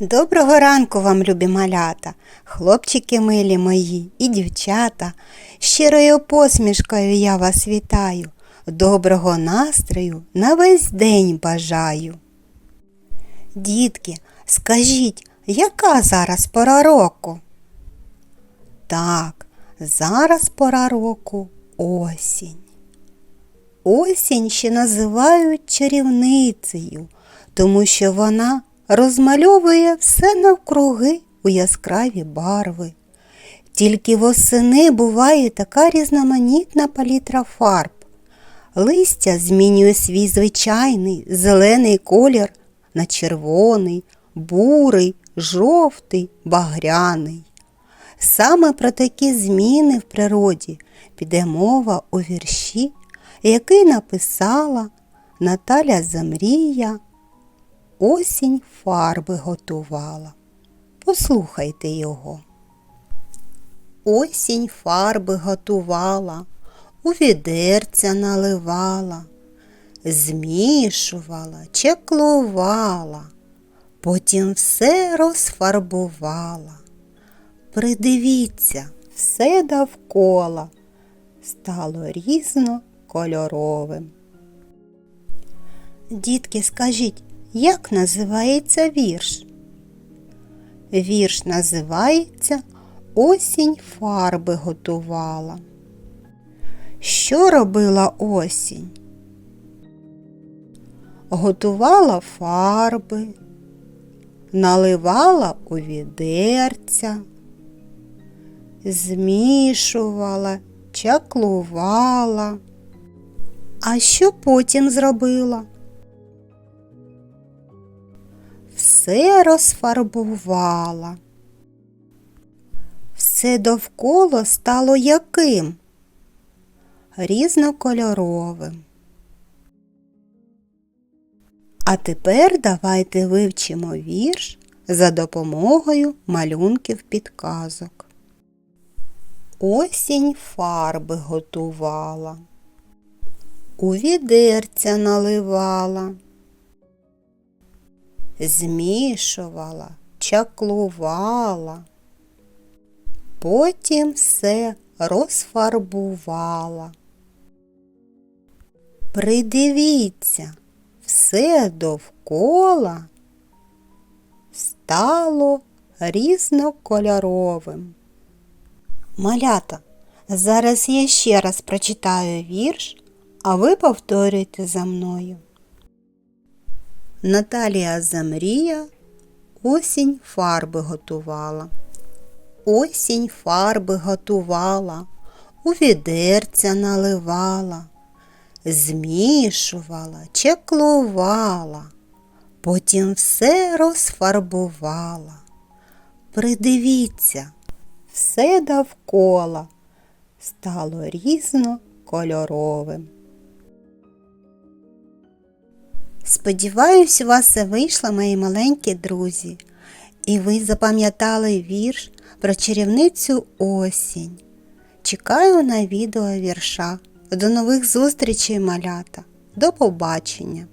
Доброго ранку вам, любі малята, хлопчики милі мої і дівчата. Щирою посмішкою я вас вітаю. Доброго настрою на весь день бажаю. Дітки, скажіть, яка зараз пора року? Так, зараз пора року осінь. Осінь ще називають чарівницею, тому що вона розмальовує все навкруги у яскраві барви. Тільки восени буває така різноманітна палітра фарб. Листя змінює свій звичайний зелений колір на червоний, бурий, жовтий, багряний. Саме про такі зміни в природі піде мова у вірші, який написала Наталя Замрія. Осінь фарби готувала. Послухайте його. Осінь фарби готувала, у відерця наливала, змішувала, чеклувала, потім все розфарбувала. Придивіться, все довкола стало різнокольоровим. Дітки, скажіть, як називається вірш? Вірш називається Осінь фарби готувала. Що робила осінь? Готувала фарби, наливала у відерця, змішувала, чаклувала. А що потім зробила? Все розфарбувала. Все довкола стало яким? Різнокольоровим. А тепер давайте вивчимо вірш за допомогою малюнків підказок. Осінь фарби готувала, у відерця наливала, змішувала, чаклувала, потім все розфарбувала. Придивіться, все довкола стало різнокольоровим. Малята, зараз я ще раз прочитаю вірш, а ви повторюйте за мною. Наталія Замрія осінь фарби готувала. Осінь фарби готувала, у відерця наливала, змішувала, чеклувала, потім все розфарбувала. Придивіться, все довкола стало різнокольоровим. Сподіваюсь, у вас все вийшло, мої маленькі друзі, і ви запам'ятали вірш про чарівницю осінь. Чекаю на відео вірша. До нових зустрічей, малята. До побачення!